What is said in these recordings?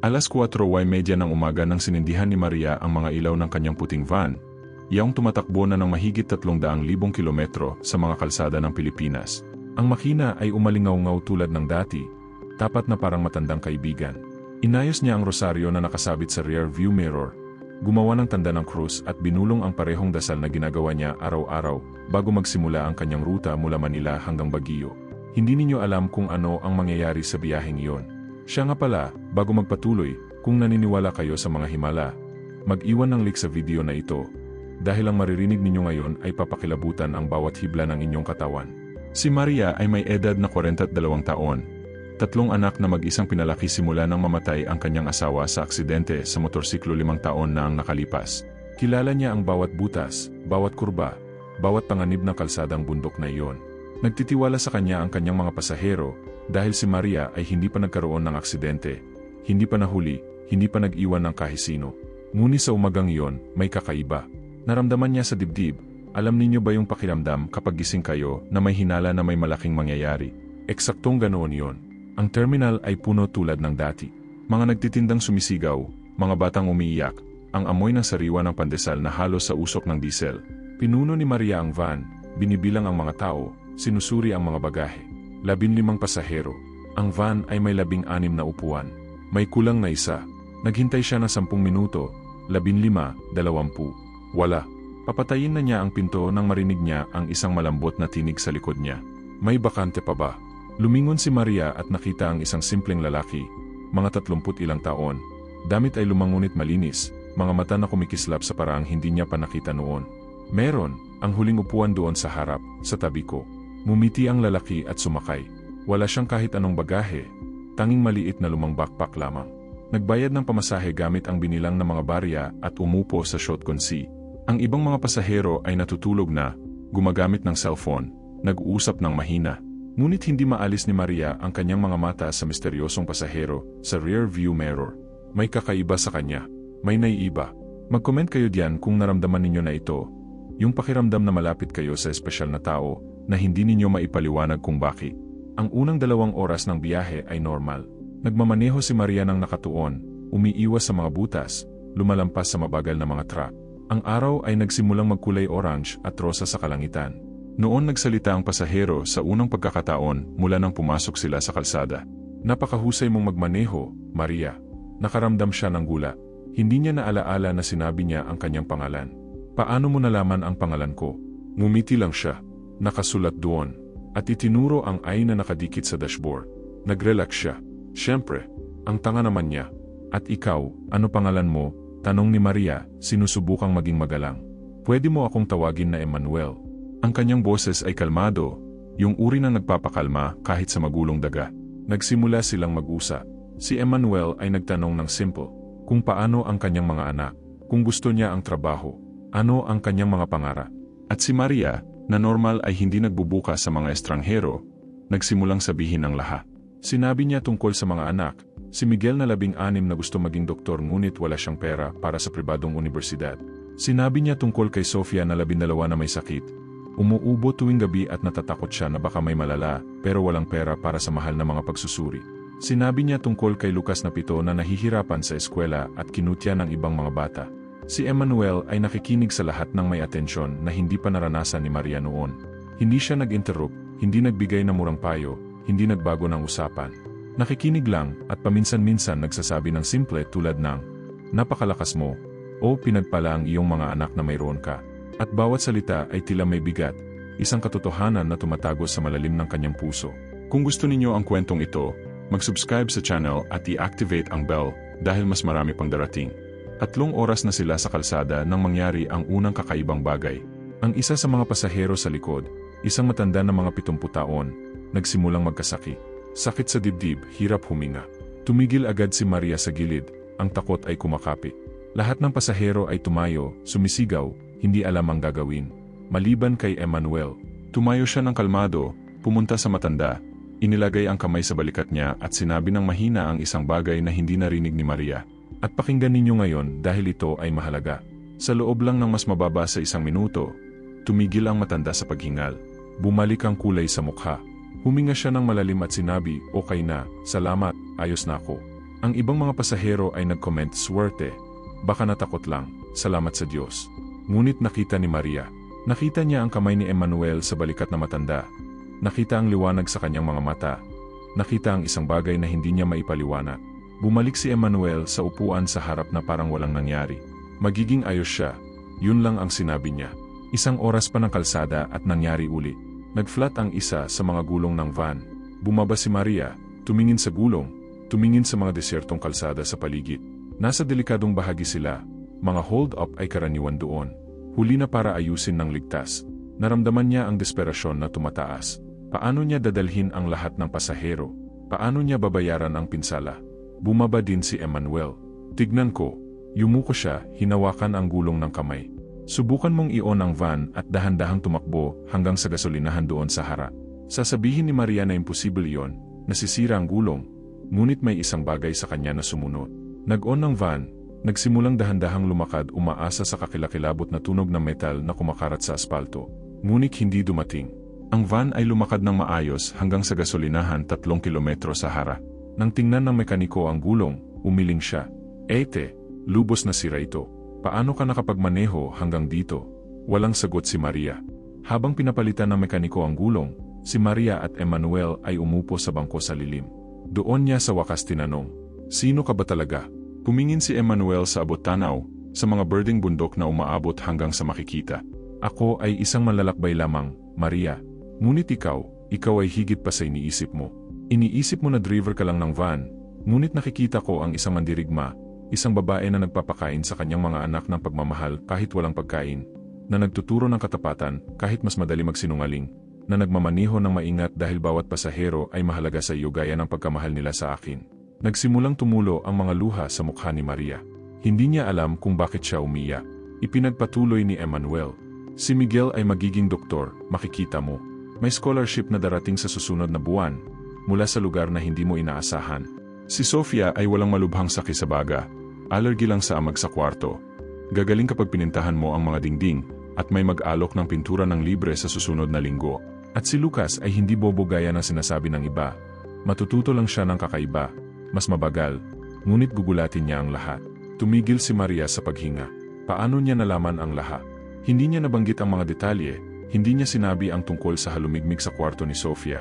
Alas 4.30 ng umaga nang sinindihan ni Maria ang mga ilaw ng kanyang puting van, yaong tumatakbo na ng mahigit 300,000 kilometro sa mga kalsada ng Pilipinas. Ang makina ay umalingaw-ngaw tulad ng dati, tapat na parang matandang kaibigan. Inayos niya ang rosaryo na nakasabit sa rear view mirror, gumawa ng tanda ng krus at binulong ang parehong dasal na ginagawa niya araw-araw bago magsimula ang kanyang ruta mula Manila hanggang Baguio. Hindi ninyo alam kung ano ang mangyayari sa biyaheng iyon. Siya nga pala, bago magpatuloy, kung naniniwala kayo sa mga himala, mag-iwan ng link sa video na ito dahil ang maririnig ninyo ngayon ay papakilabutan ang bawat hibla ng inyong katawan. Si Maria ay may edad na 42 taon Tatlong anak na mag-isang pinalaki simula nang mamatay ang kanyang asawa sa aksidente sa motorsiklo limang taon na ang nakalipas. Kilala niya ang bawat butas, bawat kurba, bawat panganib ng kalsadang bundok na iyon. Nagtitiwala sa kanya ang kanyang mga pasahero dahil si Maria ay hindi pa nagkaroon ng aksidente, hindi pa nahuli, hindi pa nag-iwan ng kahisino. Ngunit sa umagang iyon, may kakaiba. Naramdaman niya sa dibdib, alam ninyo ba yung pakiramdam kapag gising kayo na may hinala na may malaking mangyayari? Eksaktong ganoon yon. Ang terminal ay puno tulad ng dati. Mga nagtitindang sumisigaw, mga batang umiiyak, ang amoy ng sariwa ng pandesal na halos sa usok ng diesel. Pinuno ni Maria ang van, binibilang ang mga tao, sinusuri ang mga bagahe. Labinlimang pasahero. Ang van ay may labing anim na upuan. May kulang na isa. Naghintay siya ng sampung minuto, labinlima, dalawampu. Wala. Papatayin na niya ang pinto nang marinig niya ang isang malambot na tinig sa likod niya. May bakante pa ba? Lumingon si Maria at nakita ang isang simpleng lalaki, mga tatlumput ilang taon. Damit ay lumangunit malinis, mga mata na kumikislap sa paraang hindi niya pa nakita noon. Meron, ang huling upuan doon sa harap, sa tabi ko. Mumiti ang lalaki at sumakay. Wala siyang kahit anong bagahe, tanging maliit na lumang backpack lamang. Nagbayad ng pamasahe gamit ang binilang ng mga barya at umupo sa shotgun seat. Ang ibang mga pasahero ay natutulog na, gumagamit ng cellphone, nag-uusap ng mahina. Ngunit hindi maalis ni Maria ang kanyang mga mata sa misteryosong pasahero sa rear view mirror. May kakaiba sa kanya. May naiiba. Mag-comment kayo diyan kung naramdaman ninyo na ito. Yung pakiramdam na malapit kayo sa espesyal na tao na hindi ninyo maipaliwanag kung bakit. Ang unang dalawang oras ng biyahe ay normal. Nagmamaneho si Maria ng nakatuon, umiiwas sa mga butas, lumalampas sa mabagal na mga truck. Ang araw ay nagsimulang magkulay orange at rosa sa kalangitan. Noon nagsalita ang pasahero sa unang pagkakataon mula nang pumasok sila sa kalsada. Napakahusay mong magmaneho, Maria. Nakaramdam siya ng gula. Hindi niya naalaala na sinabi niya ang kanyang pangalan. Paano mo nalaman ang pangalan ko? Ngumiti lang siya. Nakasulat doon. At itinuro ang ay na nakadikit sa dashboard. Nagrelax siya. Siyempre, ang tanga naman niya. At ikaw, ano pangalan mo? Tanong ni Maria, sinusubukang maging magalang. Pwede mo akong tawagin na Emmanuel. Ang kanyang boses ay kalmado, yung uri na nagpapakalma kahit sa magulong daga. Nagsimula silang mag-usa. Si Emmanuel ay nagtanong ng simple, kung paano ang kanyang mga anak, kung gusto niya ang trabaho, ano ang kanyang mga pangara. At si Maria, na normal ay hindi nagbubuka sa mga estranghero, nagsimulang sabihin ang lahat. Sinabi niya tungkol sa mga anak, si Miguel na labing-anim na gusto maging doktor ngunit wala siyang pera para sa pribadong universidad. Sinabi niya tungkol kay Sofia na labindalawa na may sakit, Umuubo tuwing gabi at natatakot siya na baka may malala pero walang pera para sa mahal na mga pagsusuri. Sinabi niya tungkol kay Lucas na pito na nahihirapan sa eskwela at kinutya ng ibang mga bata. Si Emmanuel ay nakikinig sa lahat ng may atensyon na hindi pa naranasan ni Maria noon. Hindi siya nag-interrupt, hindi nagbigay ng murang payo, hindi nagbago ng usapan. Nakikinig lang at paminsan-minsan nagsasabi ng simple tulad ng, Napakalakas mo, o pinagpala ang iyong mga anak na mayroon ka. At bawat salita ay tila may bigat, isang katotohanan na tumatago sa malalim ng kanyang puso. Kung gusto ninyo ang kwentong ito, mag-subscribe sa channel at i-activate ang bell dahil mas marami pang darating. Tatlong oras na sila sa kalsada nang mangyari ang unang kakaibang bagay. Ang isa sa mga pasahero sa likod, isang matanda na mga 70 taon, nagsimulang magkasakit. Sakit sa dibdib, hirap huminga. Tumigil agad si Maria sa gilid, ang takot ay kumakapit. Lahat ng pasahero ay tumayo, sumisigaw, hindi alam ang gagawin. Maliban kay Emmanuel, tumayo siya ng kalmado, pumunta sa matanda, inilagay ang kamay sa balikat niya at sinabi ng mahina ang isang bagay na hindi narinig ni Maria. At pakinggan ninyo ngayon dahil ito ay mahalaga. Sa loob lang ng mas mababa sa isang minuto, tumigil ang matanda sa paghingal. Bumalik ang kulay sa mukha. Huminga siya ng malalim at sinabi, okay na, salamat, ayos na ako. Ang ibang mga pasahero ay nag-comment, swerte. Baka natakot lang, salamat sa Diyos. Ngunit nakita ni Maria. Nakita niya ang kamay ni Emmanuel sa balikat na matanda. Nakita ang liwanag sa kanyang mga mata. Nakita ang isang bagay na hindi niya maipaliwanag. Bumalik si Emmanuel sa upuan sa harap na parang walang nangyari. Magiging ayos siya. Yun lang ang sinabi niya. Isang oras pa ng kalsada at nangyari uli. Nag-flat ang isa sa mga gulong ng van. Bumaba si Maria, tumingin sa gulong, tumingin sa mga desertong kalsada sa paligid. Nasa delikadong bahagi sila, mga hold-up ay karaniwan doon. Huli na para ayusin ng ligtas. Naramdaman niya ang desperasyon na tumataas. Paano niya dadalhin ang lahat ng pasahero? Paano niya babayaran ang pinsala? Bumaba din si Emmanuel. Tignan ko. Yumuko siya, hinawakan ang gulong ng kamay. Subukan mong i-on ang van at dahan-dahang tumakbo hanggang sa gasolinahan doon sa harap. Sasabihin ni Maria na imposible yon, nasisira ang gulong, ngunit may isang bagay sa kanya na sumunod. Nag-on ng van, Nagsimulang dahan-dahang lumakad umaasa sa kakilakilabot na tunog ng metal na kumakarat sa aspalto. Ngunit hindi dumating. Ang van ay lumakad ng maayos hanggang sa gasolinahan tatlong kilometro sa hara. Nang tingnan ng mekaniko ang gulong, umiling siya. Ete, lubos na sira ito. Paano ka nakapagmaneho hanggang dito? Walang sagot si Maria. Habang pinapalitan ng mekaniko ang gulong, si Maria at Emmanuel ay umupo sa bangko sa lilim. Doon niya sa wakas tinanong, Sino ka ba talaga? Pumingin si Emmanuel sa abot tanaw, sa mga birding bundok na umaabot hanggang sa makikita. Ako ay isang malalakbay lamang, Maria. Ngunit ikaw, ikaw ay higit pa sa iniisip mo. Iniisip mo na driver ka lang ng van, ngunit nakikita ko ang isang mandirigma, isang babae na nagpapakain sa kanyang mga anak ng pagmamahal kahit walang pagkain, na nagtuturo ng katapatan kahit mas madali magsinungaling, na nagmamaniho ng maingat dahil bawat pasahero ay mahalaga sa iyo gaya ng pagkamahal nila sa akin. Nagsimulang tumulo ang mga luha sa mukha ni Maria. Hindi niya alam kung bakit siya umiyak. Ipinagpatuloy ni Emmanuel. Si Miguel ay magiging doktor, makikita mo. May scholarship na darating sa susunod na buwan, mula sa lugar na hindi mo inaasahan. Si Sofia ay walang malubhang sakit sa baga. Allergy lang sa amag sa kwarto. Gagaling kapag pinintahan mo ang mga dingding, at may mag-alok ng pintura ng libre sa susunod na linggo. At si Lucas ay hindi bobo gaya ng sinasabi ng iba. Matututo lang siya ng kakaiba, mas mabagal, ngunit gugulatin niya ang lahat. Tumigil si Maria sa paghinga. Paano niya nalaman ang lahat? Hindi niya nabanggit ang mga detalye, hindi niya sinabi ang tungkol sa halumigmig sa kwarto ni Sofia.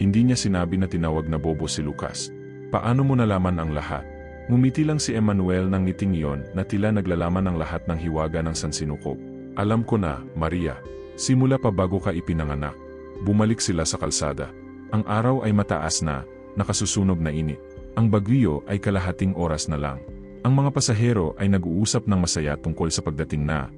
Hindi niya sinabi na tinawag na bobo si Lucas. Paano mo nalaman ang lahat? Ngumiti lang si Emmanuel ng ngiting iyon na tila naglalaman ng lahat ng hiwaga ng sansinukob. Alam ko na, Maria. Simula pa bago ka ipinanganak. Bumalik sila sa kalsada. Ang araw ay mataas na, nakasusunog na init. Ang bagyo ay kalahating oras na lang. Ang mga pasahero ay nag-uusap ng masaya tungkol sa pagdating na.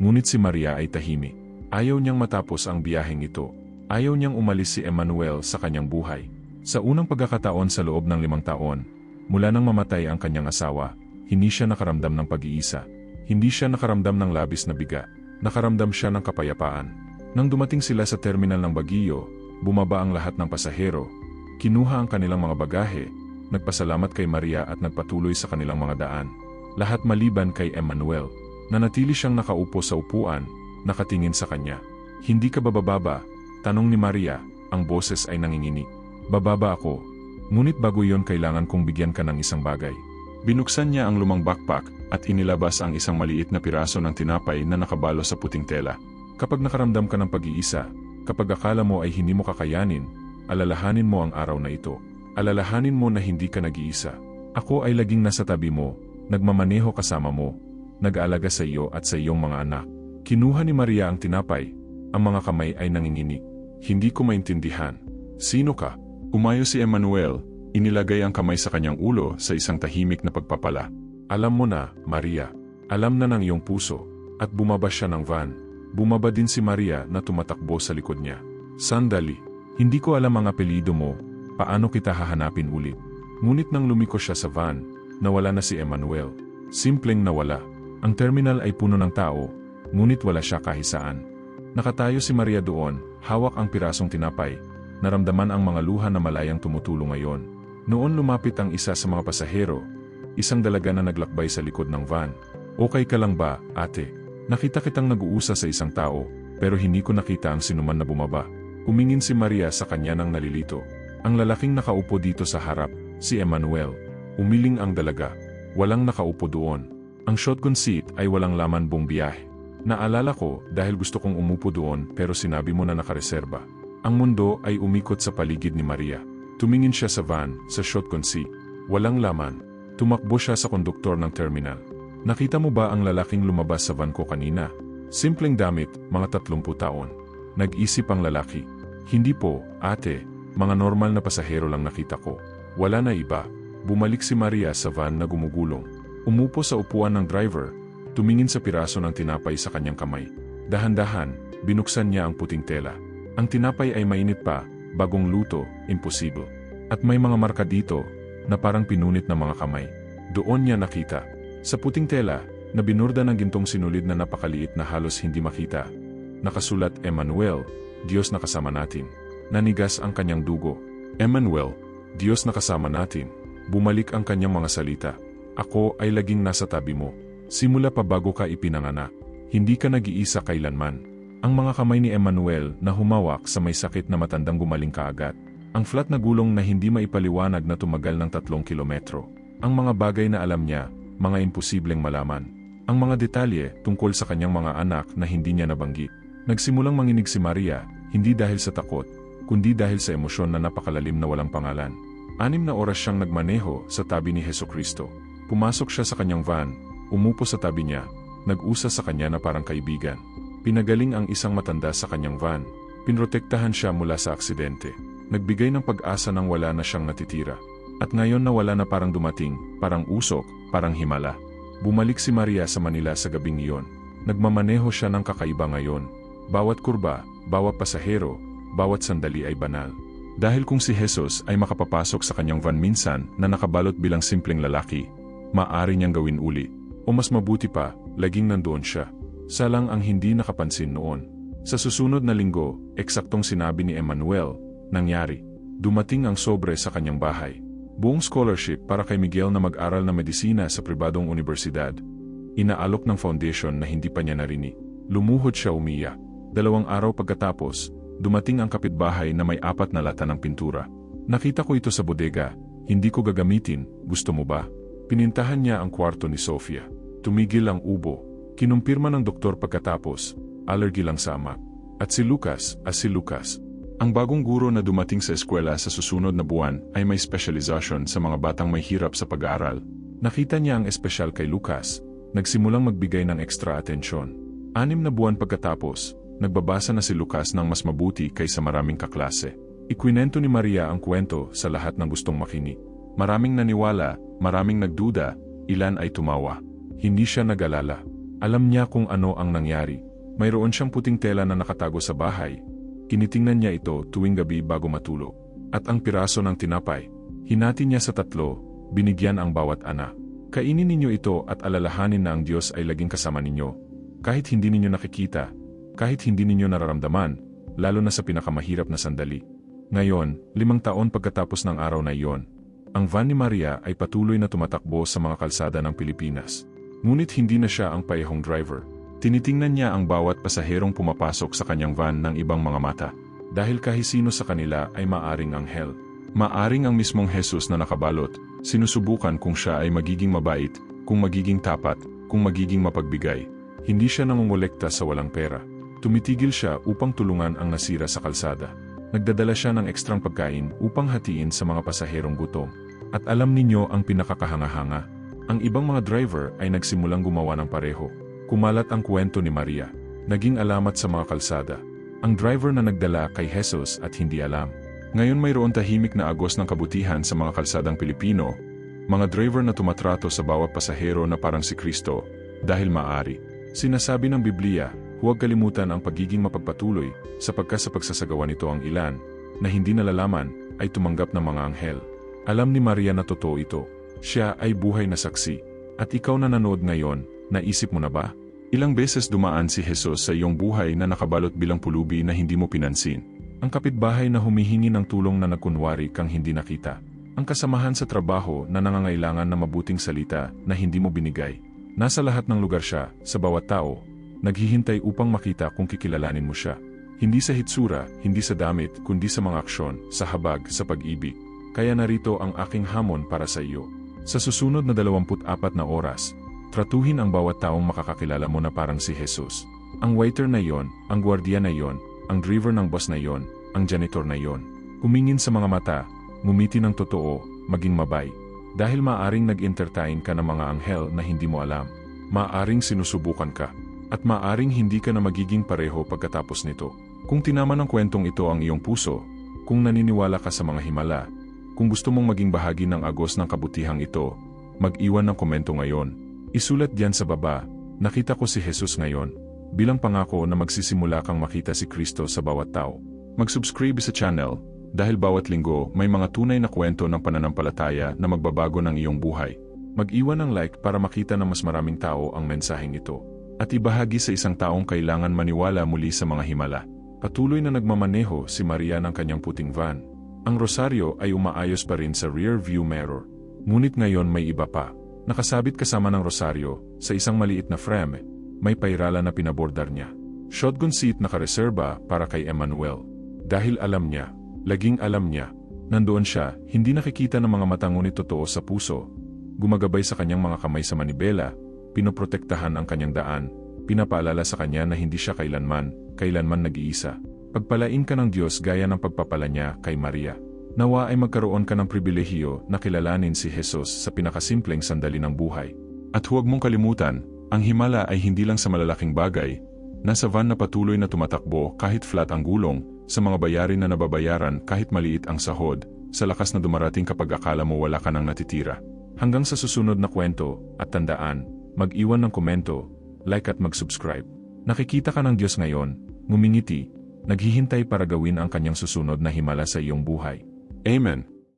Ngunit si Maria ay tahimik. Ayaw niyang matapos ang biyaheng ito. Ayaw niyang umalis si Emmanuel sa kanyang buhay. Sa unang pagkakataon sa loob ng limang taon, mula nang mamatay ang kanyang asawa, hindi siya nakaramdam ng pag-iisa. Hindi siya nakaramdam ng labis na biga. Nakaramdam siya ng kapayapaan. Nang dumating sila sa terminal ng Baguio, bumaba ang lahat ng pasahero, kinuha ang kanilang mga bagahe, nagpasalamat kay Maria at nagpatuloy sa kanilang mga daan. Lahat maliban kay Emmanuel, na natili siyang nakaupo sa upuan, nakatingin sa kanya. Hindi ka bababa? Tanong ni Maria, ang boses ay nanginginig. Bababa ako. Ngunit bago yon kailangan kong bigyan ka ng isang bagay. Binuksan niya ang lumang backpack at inilabas ang isang maliit na piraso ng tinapay na nakabalo sa puting tela. Kapag nakaramdam ka ng pag-iisa, kapag akala mo ay hindi mo kakayanin, alalahanin mo ang araw na ito. Alalahanin mo na hindi ka nag-iisa. Ako ay laging nasa tabi mo, nagmamaneho kasama mo, nag-aalaga sa iyo at sa iyong mga anak. Kinuha ni Maria ang tinapay, ang mga kamay ay nanginginig. Hindi ko maintindihan. Sino ka? Umayo si Emmanuel, inilagay ang kamay sa kanyang ulo sa isang tahimik na pagpapala. Alam mo na, Maria. Alam na ng iyong puso. At bumaba siya ng van. Bumaba din si Maria na tumatakbo sa likod niya. Sandali. Hindi ko alam ang apelido mo, Paano kita hahanapin ulit? Ngunit nang lumiko siya sa van, nawala na si Emmanuel. Simpleng nawala. Ang terminal ay puno ng tao, ngunit wala siya kahisaan. Nakatayo si Maria doon, hawak ang pirasong tinapay. Naramdaman ang mga luha na malayang tumutulo ngayon. Noon lumapit ang isa sa mga pasahero, isang dalaga na naglakbay sa likod ng van. Okay ka lang ba, ate? Nakita kitang nag-uusa sa isang tao, pero hindi ko nakita ang sinuman na bumaba. Umingin si Maria sa kanya ng nalilito. Ang lalaking nakaupo dito sa harap, si Emmanuel. Umiling ang dalaga. Walang nakaupo doon. Ang shotgun seat ay walang laman buong biyahe. Naalala ko dahil gusto kong umupo doon pero sinabi mo na nakareserba. Ang mundo ay umikot sa paligid ni Maria. Tumingin siya sa van, sa shotgun seat. Walang laman. Tumakbo siya sa konduktor ng terminal. Nakita mo ba ang lalaking lumabas sa van ko kanina? Simpleng damit, mga 30 taon. Nag-isip ang lalaki. Hindi po, ate, mga normal na pasahero lang nakita ko. Wala na iba. Bumalik si Maria sa van na gumugulong. Umupo sa upuan ng driver, tumingin sa piraso ng tinapay sa kanyang kamay. Dahan-dahan, binuksan niya ang puting tela. Ang tinapay ay mainit pa, bagong luto, imposible. At may mga marka dito, na parang pinunit ng mga kamay. Doon niya nakita. Sa puting tela, na binurda ng gintong sinulid na napakaliit na halos hindi makita. Nakasulat Emmanuel, Diyos na kasama natin. Nanigas ang kanyang dugo. Emmanuel, Diyos na kasama natin. Bumalik ang kanyang mga salita. Ako ay laging nasa tabi mo. Simula pa bago ka ipinanganak. Hindi ka nag-iisa kailanman. Ang mga kamay ni Emmanuel na humawak sa may sakit na matandang gumaling kaagad. Ang flat na gulong na hindi maipaliwanag na tumagal ng tatlong kilometro. Ang mga bagay na alam niya, mga imposibleng malaman. Ang mga detalye tungkol sa kanyang mga anak na hindi niya nabanggit. Nagsimulang manginig si Maria, hindi dahil sa takot, kundi dahil sa emosyon na napakalalim na walang pangalan. Anim na oras siyang nagmaneho sa tabi ni Heso Kristo. Pumasok siya sa kanyang van, umupo sa tabi niya, nag-usa sa kanya na parang kaibigan. Pinagaling ang isang matanda sa kanyang van. Pinrotektahan siya mula sa aksidente. Nagbigay ng pag-asa nang wala na siyang natitira. At ngayon na wala na parang dumating, parang usok, parang himala. Bumalik si Maria sa Manila sa gabing iyon. Nagmamaneho siya ng kakaiba ngayon. Bawat kurba, bawat pasahero, bawat sandali ay banal. Dahil kung si Jesus ay makapapasok sa kanyang van minsan na nakabalot bilang simpleng lalaki, maaari niyang gawin uli. O mas mabuti pa, laging nandoon siya. Salang ang hindi nakapansin noon. Sa susunod na linggo, eksaktong sinabi ni Emmanuel, nangyari. Dumating ang sobre sa kanyang bahay. Buong scholarship para kay Miguel na mag-aral na medisina sa pribadong universidad. Inaalok ng foundation na hindi pa niya narinig. Lumuhod siya umiyak. Dalawang araw pagkatapos, dumating ang kapitbahay na may apat na lata ng pintura. Nakita ko ito sa bodega, hindi ko gagamitin, gusto mo ba? Pinintahan niya ang kwarto ni Sofia. Tumigil ang ubo. Kinumpirma ng doktor pagkatapos, allergy lang sa ama. At si Lucas, as si Lucas. Ang bagong guro na dumating sa eskwela sa susunod na buwan ay may specialization sa mga batang may hirap sa pag-aaral. Nakita niya ang espesyal kay Lucas, nagsimulang magbigay ng ekstra atensyon. Anim na buwan pagkatapos, nagbabasa na si Lucas ng mas mabuti kaysa maraming kaklase. Ikwinento ni Maria ang kwento sa lahat ng gustong makinig. Maraming naniwala, maraming nagduda, ilan ay tumawa. Hindi siya nag-alala. Alam niya kung ano ang nangyari. Mayroon siyang puting tela na nakatago sa bahay. Kinitingnan niya ito tuwing gabi bago matulog. At ang piraso ng tinapay, hinati niya sa tatlo, binigyan ang bawat anak. Kainin ninyo ito at alalahanin na ang Diyos ay laging kasama ninyo. Kahit hindi ninyo nakikita, kahit hindi ninyo nararamdaman, lalo na sa pinakamahirap na sandali. Ngayon, limang taon pagkatapos ng araw na iyon, ang van ni Maria ay patuloy na tumatakbo sa mga kalsada ng Pilipinas. Ngunit hindi na siya ang payahong driver. Tinitingnan niya ang bawat pasaherong pumapasok sa kanyang van ng ibang mga mata. Dahil kahisino sa kanila ay maaring anghel. Maaring ang mismong Jesus na nakabalot, sinusubukan kung siya ay magiging mabait, kung magiging tapat, kung magiging mapagbigay. Hindi siya nangungulekta sa walang pera. Tumitigil siya upang tulungan ang nasira sa kalsada. Nagdadala siya ng ekstrang pagkain upang hatiin sa mga pasaherong gutom. At alam ninyo ang pinakakahanga-hanga. Ang ibang mga driver ay nagsimulang gumawa ng pareho. Kumalat ang kwento ni Maria. Naging alamat sa mga kalsada. Ang driver na nagdala kay Jesus at hindi alam. Ngayon mayroon tahimik na agos ng kabutihan sa mga kalsadang Pilipino. Mga driver na tumatrato sa bawat pasahero na parang si Kristo, dahil maari. Sinasabi ng Biblia, Huwag kalimutan ang pagiging mapagpatuloy, sapagkat sa pagsasagawa nito ang ilan, na hindi nalalaman, ay tumanggap ng mga anghel. Alam ni Maria na totoo ito. Siya ay buhay na saksi. At ikaw na nanood ngayon, naisip mo na ba? Ilang beses dumaan si Jesus sa iyong buhay na nakabalot bilang pulubi na hindi mo pinansin. Ang kapitbahay na humihingi ng tulong na nagkunwari kang hindi nakita. Ang kasamahan sa trabaho na nangangailangan ng mabuting salita na hindi mo binigay. Nasa lahat ng lugar siya, sa bawat tao, Naghihintay upang makita kung kikilalanin mo siya. Hindi sa hitsura, hindi sa damit, kundi sa mga aksyon, sa habag, sa pag-ibig. Kaya narito ang aking hamon para sa iyo. Sa susunod na 24 na oras, tratuhin ang bawat taong makakakilala mo na parang si Jesus. Ang waiter na yon, ang gwardiya na yon, ang driver ng bus na yon, ang janitor na yon. Kumingin sa mga mata, ngumiti ng totoo, maging mabay. Dahil maaring nag-entertain ka ng mga anghel na hindi mo alam. Maaring sinusubukan ka. At maaring hindi ka na magiging pareho pagkatapos nito. Kung tinama ng kwentong ito ang iyong puso, kung naniniwala ka sa mga himala, kung gusto mong maging bahagi ng agos ng kabutihang ito, mag-iwan ng komento ngayon. Isulat diyan sa baba, nakita ko si Jesus ngayon, bilang pangako na magsisimula kang makita si Kristo sa bawat tao. Mag-subscribe sa channel, dahil bawat linggo may mga tunay na kwento ng pananampalataya na magbabago ng iyong buhay. Mag-iwan ng like para makita na mas maraming tao ang mensaheng ito. At ibahagi sa isang taong kailangan maniwala muli sa mga himala. Patuloy na nagmamaneho si Maria ng kanyang puting van. Ang rosaryo ay umaayos pa rin sa rear view mirror. Ngunit ngayon may iba pa. Nakasabit kasama ng rosaryo, sa isang maliit na frame, may pairala na pinabordar niya. Shotgun seat nakareserba para kay Emmanuel. Dahil alam niya, laging alam niya, nandoon siya, hindi nakikita ng mga mata ngunit totoo sa puso. Gumagabay sa kanyang mga kamay sa manibela, pinoprotektahan ang kanyang daan, pinapaalala sa kanya na hindi siya kailanman, kailanman nag-iisa. Pagpalain ka ng Diyos gaya ng pagpapala niya kay Maria. Nawa ay magkaroon ka ng pribilehiyo na kilalanin si Jesus sa pinakasimpleng sandali ng buhay. At huwag mong kalimutan, ang himala ay hindi lang sa malalaking bagay. Nasa van na patuloy na tumatakbo kahit flat ang gulong, sa mga bayarin na nababayaran kahit maliit ang sahod, sa lakas na dumarating kapag akala mo wala ka nang natitira. Hanggang sa susunod na kwento, at tandaan, mag-iwan ng komento, like at mag-subscribe. Nakikita ka ng Diyos ngayon, ngumingiti, naghihintay para gawin ang kanyang susunod na himala sa iyong buhay. Amen.